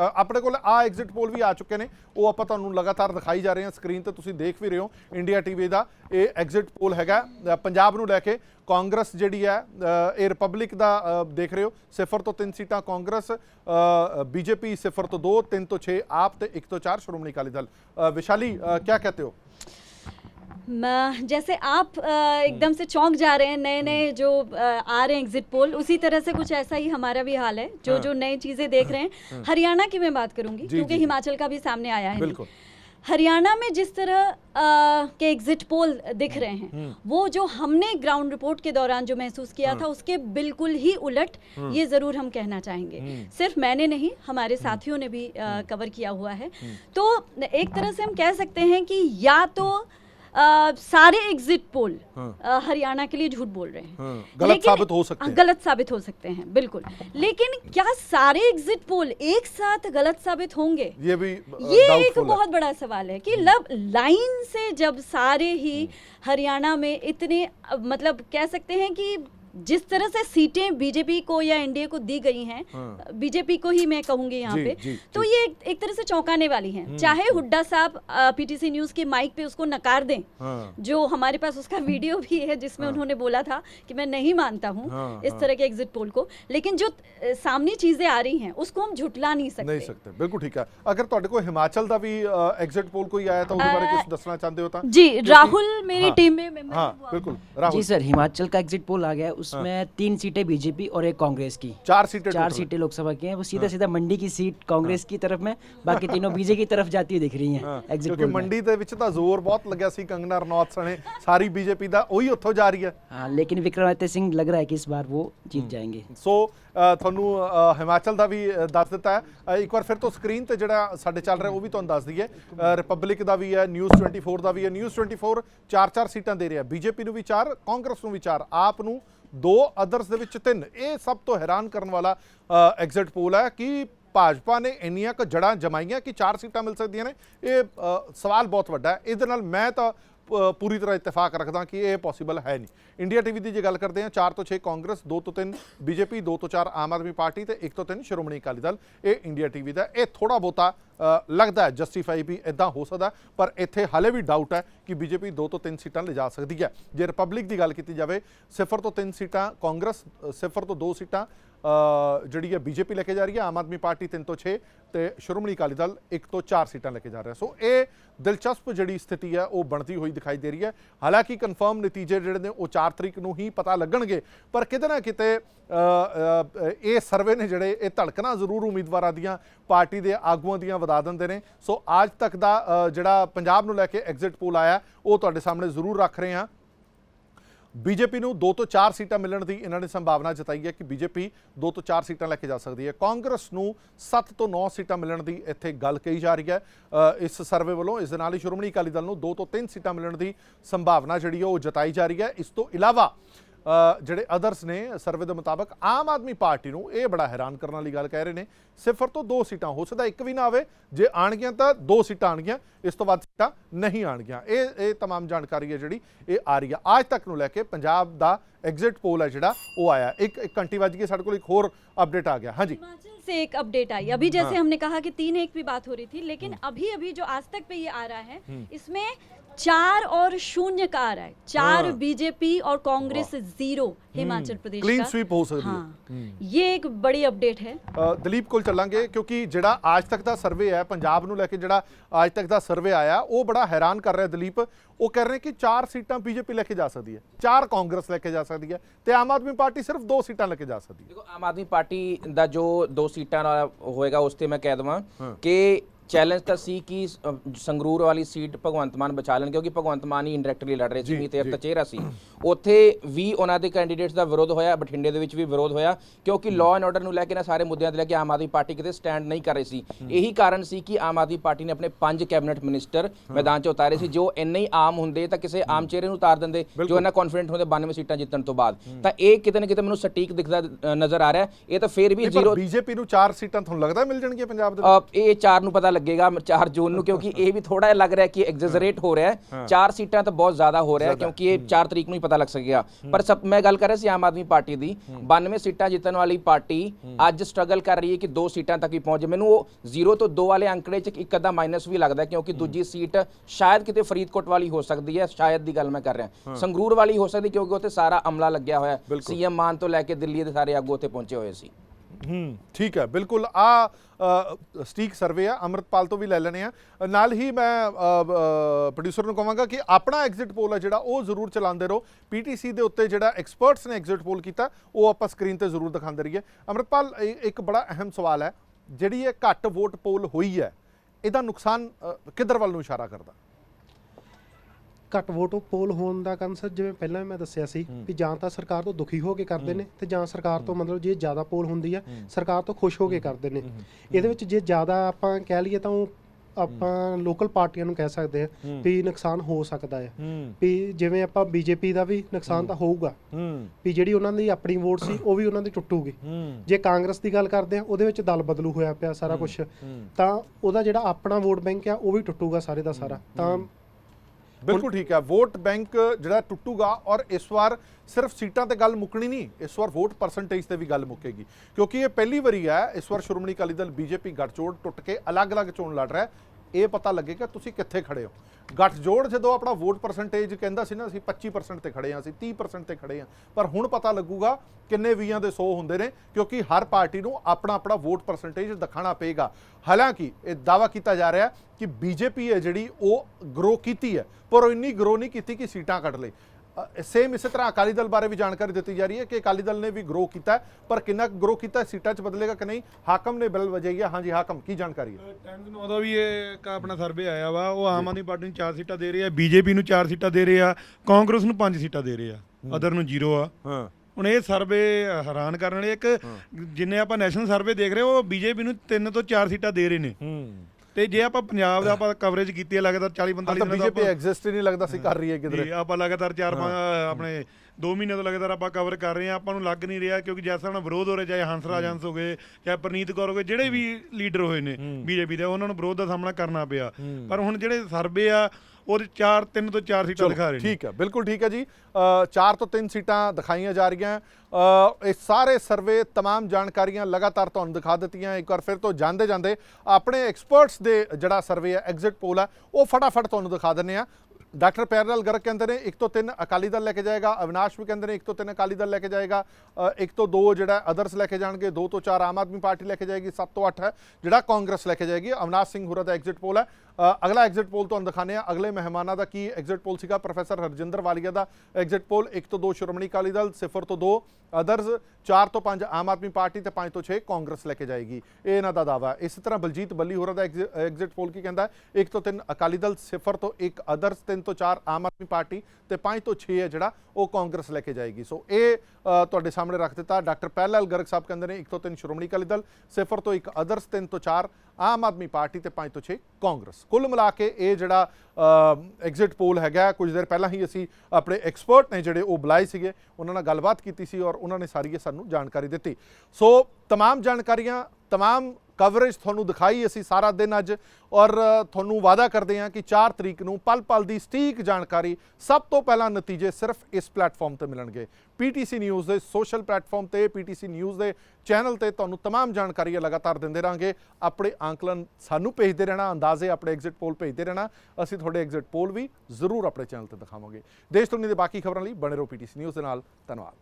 ਆਪਣੇ ਕੋਲ ਆ ਐਗਜ਼ਿਟ ਪੋਲ ਵੀ ਆ ਚੁੱਕੇ ਨੇ। ਉਹ ਆਪਾਂ ਤੁਹਾਨੂੰ ਲਗਾਤਾਰ ਦਿਖਾਈ ਜਾ ਰਹੇ ਹਾਂ ਸਕਰੀਨ ਤੇ, ਤੁਸੀਂ ਦੇਖ ਵੀ ਰਹੇ ਹੋ ਇੰਡੀਆ ਟੀਵੀ ਦਾ। ਇਹ ਐਗਜ਼ਿਟ ਪੋਲ ਹੈਗਾ ਪੰਜਾਬ ਨੂੰ ਲੈ ਕੇ ਕਾਂਗਰਸ ਜਿਹੜੀ ਹੈ ਇਹ ਰਿਪਬਲਿਕ ਦਾ ਦੇਖ ਰਹੇ ਹੋ, ਸਿਫਰ ਤੋਂ 3 ਸੀਟਾਂ ਕਾਂਗਰਸ ਬੀਜੇਪੀ ਸਿਫਰ ਤੋਂ 2 3 ਤੋਂ 6 ਆਪ ਤੇ 1 ਤੋਂ 4 ਸ਼੍ਰੋਮਣੀ ਅਕਾਲੀ ਦਲ। ਵਿਸ਼ਾਲੀ ਕੀ ਕਹਤੇ ਹੋ? जैसे आप एकदम से चौंक जा रहे हैं नए नए जो आ रहे हैं एग्जिट पोल उसी तरह से कुछ ऐसा ही हमारा भी हाल है जो जो नई चीज़ें देख रहे हैं। हरियाणा की मैं बात करूँगी क्योंकि हिमाचल का भी सामने आया है। हरियाणा में जिस तरह अ, के एग्जिट पोल दिख रहे हैं वो जो हमने ग्राउंड रिपोर्ट के दौरान जो महसूस किया था उसके बिल्कुल ही उलट ये ज़रूर हम कहना चाहेंगे। सिर्फ़ मैंने नहीं हमारे साथियों ने भी अ, कवर किया हुआ है। तो एक तरह से हम कह सकते हैं कि या तो अ, सारे एग्जिट पोल हाँ। हरियाणा के लिए झूठ बोल रहे हैं। हाँ, गलत साबित हो सकते हैं। गलत साबित हो सकते हैं बिल्कुल। लेकिन क्या सारे एग्जिट पोल एक साथ गलत साबित होंगे? ये भी ये एक बहुत बड़ा सवाल है कि लब लाइन से जब सारे ही हरियाणा में इतने मतलब कह सकते हैं कि जिस तरह से सीटें बीजेपी को या एनडीए को दी गई हैं हाँ। बीजेपी को ही मैं कहूंगी यहाँ जी, पे जी, तो ये एक, एक तरह से चौंकाने वाली हैं चाहे हुड्डा साहब पीटीसी न्यूज के माइक पे उसको नकार दें हाँ। जो हमारे पास उसका वीडियो भी है जिसमें उन्होंने बोला था कि मैं नहीं मानता हूँ हाँ, इस तरह के एग्जिट पोल को लेकिन जो अ, सामने चीजें आ रही हैं उसको हम झुटला नहीं सकते ਨਹੀਂ ਸਕਦੇ ਬਿਲਕੁਲ ਠੀਕ ਹੈ ਅਗਰ ਤੁਹਾਡੇ ਕੋਲ ਹਿਮਾਚਲ ਦਾ ਵੀ ਐਗਜ਼ਿਟ ਪੋਲ ਕੋਈ ਆਇਆ ਤਾਂ ਉਹਦੇ ਬਾਰੇ ਕੁਝ ਦੱਸਣਾ ਚਾਹੁੰਦੇ ਹੋ ਤਾਂ जी राहुल मेरी हाँ, टीम में मेंबर हाँ है, वो बिल्कुल जी राहुल सर हिमाचल का एग्जिट पोल आ गया है उसमें तीन सीटें बीजेपी और एक कांग्रेस की ਚਾਰ ਸੀਟਾਂ चार total सीटें लोकसभा की हैं वो सीधा सीधा मंडी की सीट कांग्रेस की तरफ में बाकी तीनों बीजेपी की तरफ जाती हुई दिख रही हैं ਹਾਂ, एग्जिट ਕਿਉਂਕਿ पोल में ਮੰਡੀ ਦੇ ਵਿੱਚ ਤਾਂ ਜ਼ੋਰ ਬਹੁਤ ਲੱਗਿਆ ਸੀ ਕੰਗਨਾ ਰਣੌਤ ਸਣੇ ਸਾਰੀ ਬੀਜੇਪੀ ਦਾ ਉਹੀ ਉੱਥੋਂ ਜਾ ਰਹੀ ਹੈ हाँ लेकिन विक्रमादित्य सिंह लग रहा है कि इस बार वो जीत जाएंगे ਸੋ ਅ, ਤੁਹਾਨੂੰ ਅ, ਹਿਮਾਚਲ ਦਾ ਵੀ ਅ, ਦੱਸ ਦਿੱਤਾ ਹੈ ਅ, ਇੱਕ ਵਾਰ ਫਿਰ ਤੋਂ ਸਕਰੀਨ ਤੇ ਜਿਹੜਾ ਸਾਡੇ ਚੱਲ ਰਿਹਾ ਉਹ ਵੀ ਤੁਹਾਨੂੰ ਦੱਸ ਦਈਏ ਅ, ਰਿਪਬਲਿਕ ਦਾ ਵੀ ਹੈ ਨਿਊਜ਼ 24 ਦਾ ਵੀ ਹੈ ਨਿਊਜ਼ 24 ਚਾਰ ਚਾਰ ਸੀਟਾਂ ਦੇ ਰਿਹਾ ਬੀਜੇਪੀ ਨੂੰ ਵੀ ਚਾਰ ਕਾਂਗਰਸ ਨੂੰ ਵੀ ਚਾਰ ਆਪ ਨੂੰ ਦੋ ਅਦਰਸ ਦੇ ਵਿੱਚ ਤਿੰਨ। ਇਹ ਸਭ ਤੋਂ ਹੈਰਾਨ ਕਰਨ ਵਾਲਾ ਐਗਜ਼ਿਟ ਪੋਲ ਹੈ ਕਿ ਭਾਜਪਾ ਨੇ ਇੰਨੀਆਂ ਕੁ ਜੜਾਂ ਜਮਾਈਆਂ ਕਿ ਚਾਰ ਸੀਟਾਂ ਮਿਲ ਸਕਦੀਆਂ ਨੇ। ਇਹ ਸਵਾਲ ਬਹੁਤ ਵੱਡਾ ਹੈ। ਇਹਦੇ ਨਾਲ ਮੈਂ ਤਾਂ ਪੂਰੀ ਤਰ੍ਹਾਂ ਇਤਫਾਕ ਰੱਖਦਾ ਕਿ ਇਹ ਪੋਸੀਬਲ ਹੈ ਨਹੀਂ। ਇੰਡੀਆ ਟੀਵੀ ਦੀ ਜੇ ਗੱਲ ਕਰਦੇ ਹਾਂ 4 ਤੋਂ 6 ਕਾਂਗਰਸ 2 ਤੋਂ 3 ਬੀਜੇਪੀ 2 ਤੋਂ 4 ਆਮ ਆਦਮੀ ਪਾਰਟੀ ਤੇ 1 ਤੋਂ 3 ਸ਼੍ਰੋਮਣੀ ਅਕਾਲੀ ਦਲ। ਇਹ ਇੰਡੀਆ ਟੀਵੀ ਦਾ ਇਹ ਥੋੜਾ ਬਹੁਤਾ ਲੱਗਦਾ ਹੈ ਜਸਟੀਫਾਈ ਵੀ ਇਦਾਂ ਹੋ ਸਕਦਾ ਪਰ ਇੱਥੇ ਹਾਲੇ ਵੀ ਡਾਊਟ ਹੈ ਕਿ ਬੀਜੇਪੀ 2 ਤੋਂ 3 ਸੀਟਾਂ ਲਿਜਾ ਸਕਦੀ ਹੈ। ਜੇ ਰਿਪਬਲਿਕ ਦੀ ਗੱਲ ਕੀਤੀ ਜਾਵੇ ਸਿਫਰ ਤੋਂ 3 ਸੀਟਾਂ ਕਾਂਗਰਸ ਅ, ਸਿਫਰ ਤੋਂ 2 ਸੀਟਾਂ ਜਿਹੜੀ ਹੈ ਬੀਜੇਪੀ ਲੈ ਕੇ ਜਾ ਰਹੀ ਹੈ, ਆਮ ਆਦਮੀ ਪਾਰਟੀ 3 ਤੋਂ 6 ਤੇ ਸ਼੍ਰੋਮਣੀ ਅਕਾਲੀ ਦਲ 1 ਤੋਂ 4 ਸੀਟਾਂ ਲੈ ਕੇ ਜਾ ਰਿਹਾ। ਸੋ ਇਹ ਦਿਲਚਸਪ ਜਿਹੜੀ ਸਥਿਤੀ ਹੈ, ਉਹ ਬਣਦੀ ਹੋਈ ਦਿਖਾਈ ਦੇ ਰਹੀ ਹੈ। ਹਾਲਾਂਕਿ ਕਨਫਰਮ ਨਤੀਜੇ ਜਿਹੜੇ ਨੇ, ਉਹ 4 ਤਰੀਕ ਨੂੰ ਹੀ ਪਤਾ ਲੱਗਣਗੇ। ਪਰ ਕਿਤੇ ਨਾ ਕਿਤੇ ਇਹ ਸਰਵੇ ਨੇ ਜਿਹੜੇ, ਇਹ ਧੜਕਣਾ ਜ਼ਰੂਰ ਉਮੀਦਵਾਰਾਂ ਦੀਆਂ, ਪਾਰਟੀ ਦੇ ਆਗੂਆਂ ਦੀਆਂ ਵਧਾ ਦਿੰਦੇ ਨੇ। ਸੋ ਅੱਜ ਤੱਕ ਦਾ ਜਿਹੜਾ ਪੰਜਾਬ ਨੂੰ ਲੈ ਕੇ ਐਗਜ਼ਿਟ ਪੋਲ ਆਇਆ, ਉਹ ਤੁਹਾਡੇ ਸਾਹਮਣੇ ਜ਼ਰੂਰ ਰੱਖ ਰਹੇ ਹਾਂ। ਬੀਜੇਪੀ ਨੂੰ 2 ਤੋਂ 4 ਸੀਟਾਂ ਮਿਲਣ ਦੀ ਇਹਨਾਂ ਨੇ ਸੰਭਾਵਨਾ ਜਤਾਈ ਹੈ ਕਿ ਬੀਜੇਪੀ 2 ਤੋਂ 4 ਸੀਟਾਂ ਲੈ ਕੇ ਜਾ ਸਕਦੀ ਹੈ। ਕਾਂਗਰਸ ਨੂੰ 7 ਤੋਂ 9 ਸੀਟਾਂ ਮਿਲਣ ਦੀ ਇੱਥੇ ਗੱਲ ਕਹੀ ਜਾ ਰਹੀ ਹੈ। ਇਸ ਸਰਵੇ ਵੱਲੋਂ ਇਸ ਦੇ ਨਾਲ ਹੀ ਸ਼੍ਰੋਮਣੀ ਅਕਾਲੀ ਦਲ ਨੂੰ 2 ਤੋਂ 3 ਸੀਟਾਂ ਮਿਲਣ ਦੀ ਸੰਭਾਵਨਾ ਜਿਹੜੀ ਹੈ ਉਹ ਜਤਾਈ ਜਾ ਰਹੀ ਹੈ। ਇਸ ਤੋਂ ਇਲਾਵਾ ਜਿਹੜੇ ਅਦਰਸ ਨੇ ਸਰਵੇ ਦੇ ਮੁਤਾਬਕ ਆਮ ਆਦਮੀ ਪਾਰਟੀ ਨੂੰ ਇਹ ਬੜਾ ਹੈਰਾਨ ਕਰਨ ਵਾਲੀ ਗੱਲ ਕਹਿ ਰਹੇ ਨੇ ਸਿਫਰ ਤੋਂ ਦੋ ਸੀਟਾਂ ਹੋ ਸਕਦਾ ਇੱਕ ਵੀ ਨਾ ਆਵੇ ਜੇ ਆਣਗੀਆਂ ਤਾਂ ਦੋ ਸੀਟਾਂ ਆਣਗੀਆਂ ਇਸ ਤੋਂ ਵੱਧ ਸੀਟਾਂ ਨਹੀਂ ਆਣਗੀਆਂ ਇਹ ਇਹ तमाम ਜਾਣਕਾਰੀ ਹੈ ਜਿਹੜੀ ਇਹ ਆ ਰਹੀ ਹੈ ਅੱਜ ਤੱਕ ਨੂੰ ਲੈ ਕੇ ਪੰਜਾਬ ਦਾ ਐਗਜ਼ਿਟ ਪੋਲ ਹੈ ਜਿਹੜਾ ਉਹ ਆਇਆ ਇੱਕ ਇੱਕ ਘੰਟੀ ਵੱਜ ਗਈ ਸਾਡੇ ਕੋਲ ਇੱਕ ਹੋਰ ਅਪਡੇਟ ਆ ਗਿਆ ਹਾਂਜੀ हिमाचल से एक अपडेट आई अभी जैसे हमने कहा कि तीन एक भी बात हो रही थी लेकिन अभी अभी जो आज तक पे ये आ रहा है इसमें चार और शून्य का आ रहा है चार हाँ। बीजेपी और कांग्रेस जीरो हिमाचल प्रदेश Clean का sweep हो सकती है। हाँ ये एक बड़ी अपडेट है ਅ, ਦਲੀਪ ਕੋਲ ਚੱਲਾਂਗੇ ਕਿਉਂਕਿ ਜਿਹੜਾ ਅੱਜ ਤੱਕ ਦਾ ਸਰਵੇ ਹੈ ਪੰਜਾਬ ਨੂੰ ਲੈ ਕੇ ਜਿਹੜਾ ਅੱਜ ਤੱਕ ਦਾ ਸਰਵੇ ਆਇਆ ਉਹ ਬੜਾ ਹੈਰਾਨ ਕਰ ਰਿਹਾ ਦਲੀਪ ਉਹ ਕਹਿ ਰਹੇ ਕਿ ਚਾਰ ਸੀਟਾਂ ਬੀਜੇਪੀ ਲੈ ਕੇ ਜਾ ਸਕਦੀ ਹੈ ਚਾਰ ਕਾਂਗਰਸ ਲੈ ਕੇ ਜਾ ਸਕਦੀ ਹੈ ਤੇ ਆਮ ਆਦਮੀ ਪਾਰਟੀ ਸਿਰਫ ਦੋ ਸੀਟਾਂ ਲੈ ਕੇ ਜਾ ਸਕਦੀ ਹੈ ਦੇਖੋ ਆਮ ਆਦਮੀ ਪਾਰਟੀ ਦਾ ਜੋ ਦੋ ਸੀਟਾਂ ਨਾਲ ਹੋਏਗਾ ਉਸ ਤੇ ਮੈਂ ਕਹਿ ਦਵਾਂ ਕਿ ਚੈਲੰਜ ਤਾਂ ਸੀ ਕਿ ਸ- ਸੰਗਰੂਰ ਵਾਲੀ ਸੀਟ ਭਗਵੰਤ ਮਾਨ ਬਚਾ ਲੈਣ ਕਿਉਂਕਿ ਭਗਵੰਤ ਮਾਨ ਹੀ ਇੰਡਾਇਰੈਕਟਲੀ ਲੜ ਰਹੇ ਸੀ ਨਹੀਂ ਤੇ ਅਰਤਾ ਚਿਹਰਾ ਸੀ। ਉੱਥੇ ਵੀ ਉਹਨਾਂ ਦੇ ਕੈਂਡੀਡੇਟਸ ਦਾ ਵਿਰੋਧ ਹੋਇਆ ਬਠਿੰਡੇ ਦੇ ਵਿੱਚ ਵੀ ਵਿਰੋਧ ਹੋਇਆ ਕਿਉਂਕਿ ਲਾਅ ਐਂਡ ਆਰਡਰ ਨੂੰ ਲੈ ਕੇ ਨਾ ਸਾਰੇ ਮੁੱਦਿਆਂ ਤੇ ਲੈ ਕੇ ਆਮ ਆਦਮੀ ਪਾਰਟੀ ਕਿਤੇ ਸਟੈਂਡ ਨਹੀਂ ਕਰ ਰਹੀ ਸੀ। ਇਹੀ ਕਾਰਨ ਸੀ ਕਿ ਆਮ ਆਦਮੀ ਪਾਰਟੀ ਨੇ ਆਪਣੇ ਪੰਜ ਕੈਬਨਿਟ ਮਿਨਿਸਟਰ ਮੈਦਾਨ 'ਚ ਉਤਾਰੇ ਸੀ ਜੋ ਇੰਨੇ ਹੀ ਆਮ ਹੁੰਦੇ ਤਾਂ ਕਿਸੇ ਆਮ ਚਿਹਰੇ ਨੂੰ ਉਤਾਰ ਦਿੰਦੇ ਜੋ ਇਹਨਾਂ ਕੌਨਫੀਡੈਂਟ ਹੁੰਦੇ 92 ਸੀਟਾਂ ਜਿੱਤਣ ਤੋਂ ਬਾਅਦ। ਤਾਂ ਇਹ ਕਿਤੇ ਨਾ ਕਿਤੇ ਮੈਨੂੰ ਸਟੀਕ ਦਿਖਦਾ ਅ, ਨਜ਼ਰ ਆ ਰਿਹਾ। ਇਹ ਤਾਂ ਫੇਰ ਵੀ ਜ਼ੀਰੋ ਬੀਜੇਪੀ ਨੂੰ ਚਾਰ ਸੀਟਾਂ ਤੁਹਾਨੂੰ ਲੱਗਦਾ ਮਿਲ ਜਾਣਗੀਆਂ ਪੰਜਾਬ ਦੇ ਵਿੱਚ? ਇਹ ਚਾਰ ਨੂੰ ਪਤਾ ਲੱਗੇਗਾ 4 ਜੂਨ ਨੂੰ ਕਿਉਂਕਿ ਇਹ ਵੀ ਥੋੜਾ ਲੱਗ ਰਿਹਾ ਕਿ ਐਗਜ਼ੈਜਰੇਟ ਹੋ। ਰਿਹਾ ਹੈ। ਚਾਰ ਸੀਟਾਂ ਤਾਂ ਬਹੁਤ ਜ਼ਿਆਦਾ ਹੋ ਰਿਹਾ ਕਿਉਂਕਿ ਇਹ 4 ਤਰੀਕ ਨੂੰ ਹੀ ਪਤਾ ਲੱਗ ਸਕੇਗਾ। ਪਰ ਸਭ ਮੈਂ ਗੱਲ ਕਰ ਰਿਹਾ ਸੀ ਆਮ ਆਦਮੀ ਪਾਰਟੀ ਦੀ। 92 ਸੀਟਾਂ ਜਿੱਤਣ ਵਾਲੀ ਪਾਰਟੀ ਅੱਜ ਸਟਰਗਲ ਕਰ ਰਹੀ ਹੈ ਕਿ ਦੋ ਸੀਟਾਂ ਤੱਕ ਹੀ ਪਹੁੰਚੇ ਮੈਨੂੰ ਉਹ 0 ਤੋਂ 2 ਵਾਲੇ ਅੰਕੜੇ 'ਚ ਇੱਕ ਅੱਧਾ ਮਾਈਨਸ ਵੀ ਲੱਗਦਾ ਕਿਉਂਕਿ ਦੂਜੀ ਸੀਟ ਸ਼ਾਇਦ ਕਿਤੇ ਫਰੀਦਕੋਟ ਵਾਲੀ ਹੋ ਸਕਦੀ ਹੈ ਸ਼ਾਇਦ ਦੀ ਗੱਲ ਮੈਂ ਕਰ ਰਿਹਾ। ਸੰਗਰੂਰ ਵਾਲੀ ਹੋ ਸਕਦੀ ਕਿਉਂਕਿ ਉੱਥੇ ਸਾਰਾ ਅਮਲਾ ਲੱਗਿਆ ਹੋਇਆ ਸੀਐਮ ਮਾਨ ਤੋਂ ਲੈ ਕੇ ਦਿੱਲੀ ਦੇ ਸਾਰੇ ਆਗੂ ਉੱਥੇ ਪਹੁੰਚੇ ਹੋਏ ਸੀ। ਹੂੰ, ਠੀਕ ਹੈ, ਬਿਲਕੁਲ, ਆ ਸਟੀਕ ਸਰਵੇ ਆ, ਅਮਰਤਪਾਲ ਤੋਂ ਵੀ ਲੈ ਲੈਣੇ ਆ। ਨਾਲ ਹੀ ਮੈਂ ਪ੍ਰੋਡਿਊਸਰ ਨੂੰ ਕਹਾਂਗਾ ਕਿ ਆਪਣਾ ਐਗਜ਼ਿਟ ਪੋਲ ਹੈ ਜਿਹੜਾ, ਉਹ ਜ਼ਰੂਰ ਚਲਾਉਂਦੇ ਰਹੋ। ਪੀਟੀਸੀ ਦੇ ਉੱਤੇ ਜਿਹੜਾ ਐਕਸਪਰਟਸ ਨੇ ਐਗਜ਼ਿਟ ਪੋਲ ਕੀਤਾ, ਉਹ ਆਪਾਂ ਸਕਰੀਨ ਤੇ ਜ਼ਰੂਰ ਦਿਖਾਉਂਦੇ ਰਹੀਏ। ਅਮਰਤਪਾਲ, ਇਹ, ਇੱਕ ਬੜਾ ਅਹਿਮ ਸਵਾਲ ਹੈ, ਜਿਹੜੀ ਇਹ ਘੱਟ ਵੋਟ ਪੋਲ ਹੋਈ ਹੈ, ਇਹਦਾ ਨੁਕਸਾਨ ਕਿੱਧਰ ਵੱਲ ਨੂੰ ਇਸ਼ਾਰਾ ਕਰਦਾ? ਘੱਟ ਵੋਟ ਪੋਲ ਹੋਣ ਦਾ ਕਨਸੈਪਟ ਜਿਵੇਂ ਪਹਿਲਾਂ ਮੈਂ ਦੱਸਿਆ ਸੀ ਵੀ ਜਾਂ ਤਾਂ ਸਰਕਾਰ ਤੋਂ ਦੁਖੀ ਹੋ ਕੇ ਕਰਦੇ ਨੇ ਤੇ ਜਾਂ ਸਰਕਾਰ ਤੋਂ ਮਤਲਬ ਜੇ ਜ਼ਿਆਦਾ ਪੋਲ ਹੁੰਦੀ ਆ ਸਰਕਾਰ ਤੋਂ ਖੁਸ਼ ਹੋ ਕੇ ਕਰਦੇ ਨੇ। ਇਹਦੇ ਵਿੱਚ ਜੇ ਜ਼ਿਆਦਾ ਆਪਾਂ ਕਹਿ ਲਈਏ ਤਾਂ ਉਹ ਆਪਾਂ ਲੋਕਲ ਪਾਰਟੀਆਂ ਨੂੰ ਕਹਿ ਸਕਦੇ ਆ ਵੀ ਨੁਕਸਾਨ ਹੋ ਸਕਦਾ ਹੈ। ਵੀ ਜਿਵੇਂ ਆਪਾਂ ਬੀਜੇਪੀ ਦਾ ਵੀ ਨੁਕਸਾਨ ਤਾਂ ਹੋਊਗਾ। ਵੀ ਜਿਹੜੀ ਉਹਨਾਂ ਦੀ ਆਪਣੀ ਵੋਟ ਸੀ ਉਹ ਵੀ ਉਹਨਾਂ ਦੀ ਟੁੱਟੂਗੀ। ਜੇ ਕਾਂਗਰਸ ਦੀ ਗੱਲ ਕਰਦੇ ਆ ਉਹਦੇ ਵਿੱਚ ਦਲ ਬਦਲੂ ਹੋਇਆ ਪਿਆ ਸਾਰਾ ਕੁਝ ਤਾਂ ਉਹਦਾ ਜਿਹੜਾ ਆਪਣਾ ਵੋਟ ਬੈਂਕ ਆ ਉਹ ਵੀ ਟੁੱਟੂਗਾ ਸਾਰੇ ਦਾ ਸਾਰਾ। ਤਾਂ ਬਿਲਕੁਲ ਠੀਕ ਹੈ। ਵੋਟ ਬੈਂਕ ਜਿਹੜਾ ਟੁੱਟੂਗਾ ਔਰ ਇਸ ਵਾਰ ਸਿਰਫ ਸੀਟਾਂ ਤੇ ਗੱਲ ਮੁੱਕਣੀ ਨਹੀਂ ਇਸ ਵਾਰ ਵੋਟ ਪਰਸੈਂਟੇਜ ਤੇ ਵੀ ਗੱਲ ਮੁੱਕੇਗੀ। ਕਿਉਂਕਿ ਇਹ ਪਹਿਲੀ ਵਾਰੀ ਹੈ ਇਸ ਵਾਰ ਸ਼੍ਰੋਮਣੀ ਅਕਾਲੀ ਦਲ ਬੀਜੇਪੀ ਗੱਠਜੋੜ ਟੁੱਟ ਕੇ ਅਲੱਗ-ਅਲੱਗ ਚੋਣ ਲੜ ਰਿਹਾ ਹੈ। ਇਹ ਪਤਾ ਲੱਗੇਗਾ ਤੁਸੀਂ ਕਿੱਥੇ ਖੜੇ ਹੋ। ਗੱਠਜੋੜ ਜਦੋਂ ਆਪਣਾ ਵੋਟ ਪਰਸੈਂਟੇਜ ਕਹਿੰਦਾ ਸੀ ਨਾ, ਅਸੀਂ 25% ਤੇ ਖੜੇ ਹਾਂ, ਅਸੀਂ 30% ਤੇ ਖੜੇ ਹਾਂ। ਪਰ ਹੁਣ ਪਤਾ ਲੱਗੂਗਾ ਕਿੰਨੇ ਵੀਆਂ ਦੇ 100 ਹੁੰਦੇ ਨੇ, ਕਿਉਂਕਿ ਹਰ ਪਾਰਟੀ ਨੂੰ ਆਪਣਾ ਆਪਣਾ ਵੋਟ ਪਰਸੈਂਟੇਜ ਦਿਖਾਣਾ ਪਏਗਾ। ਹਾਲਾਂਕਿ ਇਹ ਦਾਵਾ ਕੀਤਾ ਜਾ ਰਿਹਾ ਹੈ ਕਿ ਬੀਜੇਪੀ ਹੈ ਜਿਹੜੀ, ਉਹ ਗਰੋ ਕੀਤੀ ਹੈ, ਪਰ ਉਹ ਇੰਨੀ ਗਰੋ ਨਹੀਂ ਕੀਤੀ ਕਿ ਸੀਟਾਂ ਕੱਢ ਲੇ। ਸੇਮ ਇਸੇ ਤਰ੍ਹਾਂ ਅਕਾਲੀ ਦਲ ਬਾਰੇ ਵੀ ਜਾਣਕਾਰੀ ਦਿੱਤੀ ਜਾ ਰਹੀ ਹੈ ਕਿ ਅਕਾਲੀ ਦਲ ਨੇ ਵੀ ਗਰੋ ਕੀਤਾ ਪਰ ਕਿੰਨਾ ਗਰੋ ਕੀਤਾ ਸੀਟਾਂ 'ਚ ਬਦਲੇਗਾ ਕਿ ਨਹੀਂ? ਹਾਕਮ ਨੇ ਬੈਲ ਵਜਾਈ ਹੈ। ਹਾਂਜੀ ਹਾਕਮ ਕੀ ਜਾਣਕਾਰੀ ਹੈ? ਟਾਈਮਜ਼ ਨੂੰ ਉਹਦਾ ਵੀ ਇਹ ਇੱਕ ਆਪਣਾ ਸਰਵੇ ਆਇਆ ਵਾ। ਉਹ ਆਮ ਆਦਮੀ ਪਾਰਟੀ ਨੂੰ 4 ਸੀਟਾਂ ਦੇ ਰਹੇ ਆ ਬੀਜੇਪੀ ਨੂੰ 4 ਸੀਟਾਂ ਦੇ ਰਹੇ ਆ ਕਾਂਗਰਸ ਨੂੰ 5 ਸੀਟਾਂ ਦੇ ਰਹੇ ਆ। ਅਦਰ ਨੂੰ 0 ਆ। ਹਾਂ। ਹੁਣ ਇਹ ਸਰਵੇ ਹੈਰਾਨ ਕਰਨ ਵਾਲੇ ਇੱਕ ਜਿੰਨੇ ਆਪਾਂ ਨੈਸ਼ਨਲ ਸਰਵੇ ਦੇਖ ਰਹੇ ਉਹ ਬੀਜੇਪੀ ਨੂੰ 3 ਤੋਂ 4 ਸੀਟਾਂ ਦੇ ਰਹੇ ਨੇ। ਹੂੰ। ਤੇ ਜੇ ਆਪਾਂ ਪੰਜਾਬ ਦਾ ਆਪਾਂ ਕਵਰੇਜ ਕੀਤੀ ਹੈ ਲਗਾਤਾਰ 40 ਤਾਂ 45 ਦਿਨਾਂ ਦਾ ਬੀਜੇਪੀ ਐਗਜ਼ਿਸਟ ਹੀ ਨਹੀਂ ਲੱਗਦਾ ਸੀ ਕਰ ਰਹੀ ਹੈ ਜੀ ਕਿਧਰੇ ਆਪਾਂ ਲਗਾਤਾਰ 4 ਆਪਣੇ 2 ਮਹੀਨੇ ਤੋਂ ਲਗਾਤਾਰ ਆਪਾਂ ਕਵਰ ਕਰ ਰਹੇ ਆ ਆਪਾਂ ਨੂੰ ਲੱਗ ਨਹੀਂ ਰਿਹਾ ਕਿਉਂਕਿ ਜੈਸਾ ਹੁਣ ਵਿਰੋਧ ਹੋ ਰਿਹਾ ਚਾਹੇ ਹੰਸਰਾਜ ਹੰਸ ਹੋ ਗਏ ਚਾਹੇ ਪ੍ਰਨੀਤ ਕੌਰ ਹੋ ਗਏ ਜਿਹੜੇ ਵੀ ਲੀਡਰ ਹੋਏ ਨੇ ਬੀਜੇਪੀ ਦੇ ਉਹਨਾਂ ਨੂੰ ਵਿਰੋਧ ਦਾ ਸਾਹਮਣਾ ਕਰਨਾ ਪਿਆ। ਪਰ ਹੁਣ ਜਿਹੜੇ ਸਰਵੇ ਆ ਉਹਦੇ 4 3 ਤੋਂ 4 ਸੀਟਾਂ ਦਿਖਾ ਰਹੇ ਨੇ ਠੀਕ ਹੈ ਬਿਲਕੁਲ ਠੀਕ ਹੈ ਜੀ 4 ਤੋਂ 3 ਸੀਟਾਂ ਦਿਖਾਈਆਂ ਜਾ ਰਹੀਆਂ ਅ, ਇਹ ਸਾਰੇ ਸਰਵੇ तमाम ਜਾਣਕਾਰੀਆਂ ਲਗਾਤਾਰ ਤੁਹਾਨੂੰ ਦਿਖਾ ਦਿੱਤੀਆਂ ਇੱਕ ਵਾਰ ਫਿਰ ਤੋਂ ਜਾਂਦੇ ਜਾਂਦੇ ਆਪਣੇ ਐਕਸਪਰਟਸ ਦੇ ਜਿਹੜਾ ਸਰਵੇ ਹੈ ਐਗਜ਼ਿਟ ਪੋਲ ਹੈ ਉਹ ਫਟਾਫਟ ਤੁਹਾਨੂੰ ਦਿਖਾ ਦਿੰਨੇ ਆ ਡਾਕਟਰ ਪੈਰਲ ਗਰਗ ਕਹਿੰਦੇ ਨੇ 1 ਤੋਂ 3 ਅਕਾਲੀ ਦਲ ਲੈ ਕੇ ਜਾਏਗਾ ਅਵਿਨਾਸ਼ ਵੀ ਕਹਿੰਦੇ ਨੇ 1 ਤੋਂ 3 ਅਕਾਲੀ ਦਲ ਲੈ ਕੇ ਜਾਏਗਾ 1 ਤੋਂ 2 ਜਿਹੜਾ ਅਦਰਸ ਲੈ ਕੇ ਜਾਣਗੇ 2 ਤੋਂ 4 ਆਮ ਆਦਮੀ ਪਾਰਟੀ ਲੈ ਕੇ ਜਾਏਗੀ 7 ਤੋਂ 8 ਹੈ ਜਿਹੜਾ ਕਾਂਗਰਸ ਲੈ ਕੇ ਜਾਏਗੀ ਅਵਿਨਾਸ਼ ਸਿੰਘ ਹੁਰਾ ਦਾ ਐਗਜ਼ਿਟ ਪੋਲ ਹੈ ਅ, ਅਗਲਾ ਐਗਜ਼ਿਟ ਪੋਲ ਤੁਹਾਨੂੰ ਦਿਖਾਣੇ ਆ ਅਗਲੇ ਮਹਿਮਾਨਾਂ ਦਾ ਕੀ ਐਗਜ਼ਿਟ ਪੋਲ ਸੀਗਾ? ਪ੍ਰੋਫੈਸਰ ਹਰਜਿੰਦਰ ਵਾਲੀਆ ਦਾ ਐਗਜ਼ਿਟ ਪੋਲ 1 ਤੋਂ 2 ਸ਼੍ਰੋਮਣੀ ਅਕਾਲੀ ਦਲ 0 ਤੋਂ 2 ਅਦਰਸ 4 ਤੋਂ 5 ਆਮ ਆਦਮੀ ਪਾਰਟੀ ਤੇ 5 ਤੋਂ 6 ਕਾਂਗਰਸ ਲੈ ਕੇ ਜਾਏਗੀ। ਇਹ ਇਹਨਾਂ ਦਾ ਦਾਵਾ ਹੈ। ਇਸੇ ਤਰ੍ਹਾਂ ਬਲਜੀਤ ਬੱਲੀ ਹੋਰਾਂ ਦਾ ਐਗਜ਼ਿਟ ਪੋਲ ਕੀ ਕਹਿੰਦਾ ਹੈ? 1 ਤੋਂ 3 ਅਕਾਲੀ ਦਲ 0 ਤੋਂ 1 ਅਦਰਸ 3 ਤੋਂ 4 ਆਮ ਆਦਮੀ ਪਾਰਟੀ ਤੇ 5 ਤੋਂ 6 ਹੈ ਜਿਹੜਾ ਉਹ ਕਾਂਗਰਸ ਲੈ ਕੇ ਜਾਏਗੀ। ਸੋ ਇਹ ਤੁਹਾਡੇ ਸਾਹਮਣੇ ਰੱਖ ਦਿੱਤਾ। ਡਾਕਟਰ ਪਹਿਲਾਲ ਗਰਗ ਸਾਹਿਬ ਕਹਿੰਦੇ ਨੇ 1 ਤੋਂ 3 ਸ਼੍ਰੋਮਣੀ ਅਕਾਲੀ ਦਲ 0 ਤੋਂ 1 ਅਦਰਸ 3 ਤੋਂ 4 ਆਮ ਆਦਮੀ ਪਾਰਟੀ ਤੇ 5 ਤੋਂ 6 ਕਾਂਗਰਸ। ਕੁੱਲ ਮਿਲਾ ਕੇ ਇਹ ਜਿਹੜਾ ਐਗਜ਼ਿਟ ਪੋਲ ਹੈਗਾ ਕੁਝ ਦੇਰ ਪਹਿਲਾਂ ਹੀ ਅਸੀਂ ਆਪਣੇ ਐਕਸਪਰਟ ਨੇ ਜਿਹੜੇ ਉਹ ਬੁਲਾਏ ਸੀਗੇ ਉਹਨਾਂ ਨਾਲ ਗੱਲਬਾਤ ਕੀਤੀ ਸੀ ਔਰ ਉਹਨਾਂ ਨੇ ਸਾਰੀ ਇਹ ਸਾਨੂੰ ਜਾਣਕਾਰੀ ਦਿੱਤੀ ਸੋ तमाम ਜਾਣਕਾਰੀਆਂ तमाम ਕਵਰੇਜ ਤੁਹਾਨੂੰ ਦਿਖਾਈ ਅਸੀਂ ਸਾਰਾ ਦਿਨ ਅੱਜ ਔਰ ਅ, ਤੁਹਾਨੂੰ ਵਾਅਦਾ ਕਰਦੇ ਹਾਂ ਕਿ 4 ਤਰੀਕ ਨੂੰ ਪਲ ਪਲ ਦੀ ਸਟੀਕ ਜਾਣਕਾਰੀ ਸਭ ਤੋਂ ਪਹਿਲਾਂ ਨਤੀਜੇ ਸਿਰਫ ਇਸ ਪਲੇਟਫਾਰਮ ਤੇ ਮਿਲਣਗੇ ਪੀਟੀਸੀ ਨਿਊਜ਼ ਦੇ ਸੋਸ਼ਲ ਪਲੇਟਫਾਰਮ ਤੇ ਪੀਟੀਸੀ ਨਿਊਜ਼ ਦੇ ਚੈਨਲ ਤੇ ਤੁਹਾਨੂੰ तमाम ਜਾਣਕਾਰੀਆਂ ਲਗਾਤਾਰ ਦਿੰਦੇ ਰਾਂਗੇ ਆਪਣੇ ਆਂਕਲਨ ਸਾਨੂੰ ਭੇਜਦੇ ਰਹਿਣਾ ਅੰਦਾਜ਼ੇ ਆਪਣੇ ਐਗਜ਼ਿਟ ਪੋਲ ਭੇਜਦੇ ਰਹਿਣਾ ਅਸੀਂ ਤੁਹਾਡੇ ਐਗਜ਼ਿਟ ਪੋਲ ਵੀ ਜ਼ਰੂਰ ਆਪਣੇ ਚੈਨਲ ਤੇ ਦਿਖਾਵਾਂਗੇ। ਦੇਸ਼ ਦੁਨੀਆ ਦੇ ਬਾਕੀ ਖਬਰਾਂ ਲਈ ਬਣੇ ਰਹੋ ਪੀਟੀਸੀ ਨਿਊਜ਼ ਦੇ ਨਾਲ। ਧੰਨਵਾਦ।